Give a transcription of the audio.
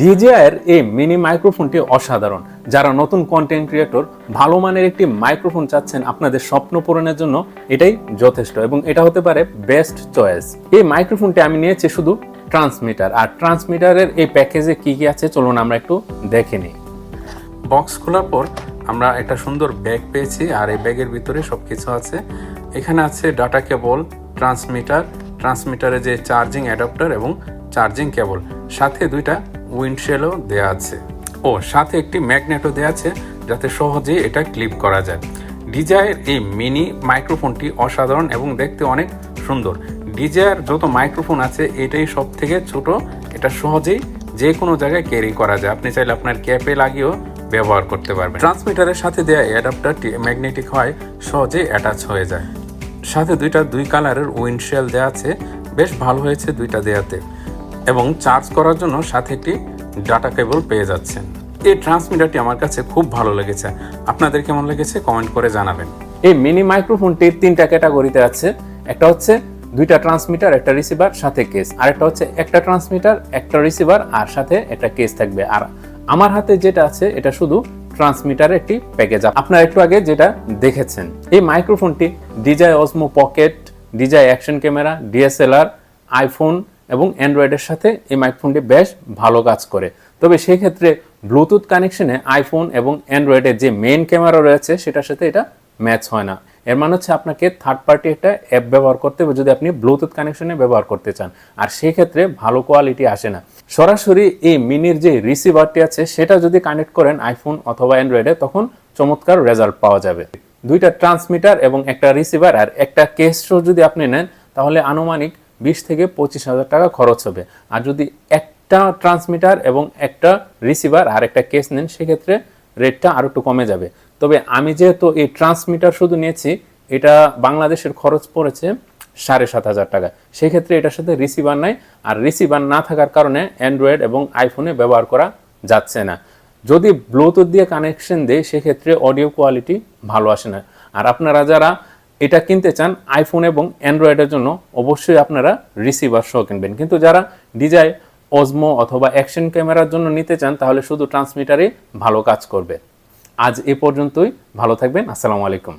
ডিজিআইয়ের এই মিনি মাইক্রোফোনটি অসাধারণ। যারা নতুন কন্টেন্ট ক্রিয়েটর ভালো মানের একটি মাইক্রোফোন চাচ্ছেন আপনাদের স্বপ্ন পূরণের জন্য, এটাই যথেষ্ট এবং এটা হতে পারে বেস্ট চয়েস এই মাইক্রোফোনটি আমি নিয়েছি শুধু ট্রান্সমিটার আর ট্রান্সমিটারের এই প্যাকেজে কি কি আছে, চলুন আমরা একটু দেখে নিই। বক্স খোলার পর আমরা একটা সুন্দর ব্যাগ পেয়েছি, আর এই ব্যাগের ভিতরে সব কিছু আছে। এখানে আছে ডাটা কেবল ট্রান্সমিটার ট্রান্সমিটারে যে চার্জিং অ্যাডাপ্টার এবং চার্জিং কেবল সাথে দুইটা উইন্ডশেলও দেওয়া আছে। ও, সাথে একটি ম্যাগনেটও দেওয়া আছে, যাতে সহজেই এটা ক্লিপ করা যায়। ডিজায়ের এই মিনি মাইক্রোফোনটি অসাধারণ এবং দেখতে অনেক সুন্দর। ডিজায়ার যত মাইক্রোফোন আছে, এটাই সব থেকে ছোট, এটা সহজেই যে কোনো জায়গায় ক্যারি করা যায়। আপনি চাইলে আপনার ক্যাপে লাগিয়েও ব্যবহার করতে পারবেন। ট্রান্সমিটারের সাথে দেওয়া অ্যাডাপ্টারটি ম্যাগনেটিক হয় সহজেই অ্যাটাচ হয়ে যায়। সাথে দুইটা দুই কালারের উইন্ডশেল দেওয়া আছে, বেশ ভালো হয়েছে দুইটা দেওয়াতে এবং চার্জ করার জন্য সাথে একটি ডাটা কেবল পেয়ে যাচ্ছেন। এই ট্রান্সমিটারটি আমার কাছে খুব ভালো লেগেছে। আপনাদের কেমন লেগেছে কমেন্ট করে জানাবেন। এই মিনি মাইক্রোফোনটির তিনটা ক্যাটাগরিতে আছে। একটা হচ্ছে দুইটা ট্রান্সমিটার একটা রিসিভার সাথে কেস আর একটা হচ্ছে একটা ট্রান্সমিটার একটা রিসিভার আর সাথে একটা কেস থাকবে। আর আমার হাতে যেটা আছে, এটা শুধু ট্রান্সমিটারের একটি প্যাকেজ আপনারা একটু আগে যেটা দেখেছেন, এই মাইক্রোফোনটি DJI Osmo pocket DJI action camera DSLR iPhone এবং অ্যান্ড্রয়েডের সাথে এই মাইক্রোফোনটি বেশ ভালো কাজ করে। তবে সেই ক্ষেত্রে ব্লুটুথ কানেকশনে আইফোন এবং অ্যান্ড্রয়েডের যে মেইন ক্যামেরা রয়েছে, সেটার সাথে এটা ম্যাচ হয় না। এর মানে হচ্ছে আপনাকে থার্ড পার্টি একটা অ্যাপ ব্যবহার করতে হবে যদি আপনি ব্লুটুথ কানেকশনে ব্যবহার করতে চান। আর সেই ক্ষেত্রে ভালো কোয়ালিটি আসে না। সরাসরি এই মিনির যে রিসিভারটি আছে, সেটা যদি কানেক্ট করেন আইফোন অথবা অ্যান্ড্রয়েডে, তখন চমৎকার রেজাল্ট পাওয়া যাবে। দুইটা ট্রান্সমিটার এবং একটা রিসিভার আর একটা কেসও যদি আপনি নেন, তাহলে আনুমানিক বিশ থেকে পঁচিশ হাজার টাকা খরচ হবে। আর যদি একটা ট্রান্সমিটার এবং একটা রিসিভার আর একটা কেস নেন, সেক্ষেত্রে রেটটা আরও একটু কমে যাবে। তবে আমি যেহেতু এই ট্রান্সমিটার শুধু নিয়েছি, এটা বাংলাদেশের খরচ পড়েছে সাড়ে সাত হাজার টাকা। সেক্ষেত্রে এটার সাথে রিসিভার নাই। আর রিসিভার না থাকার কারণে অ্যান্ড্রয়েড এবং আইফোনে ব্যবহার করা যাচ্ছে না। যদি ব্লুটুথ দিয়ে কানেকশন দেয়, সেক্ষেত্রে অডিও কোয়ালিটি ভালো আসে না। আর আপনারা যারা এটা কিনতে চান আইফোন এবং অ্যান্ড্রয়েডের জন্য, অবশ্যই আপনারা রিসিভার সহ কিনবেন। কিন্তু যারা ডিজাই অজমো অথবা অ্যাকশন ক্যামেরার জন্য নিতে চান, তাহলে শুধু ট্রান্সমিটারে ভালো কাজ করবে। আজ এ পর্যন্তই, ভালো থাকবেন, আসসালামু আলাইকুম।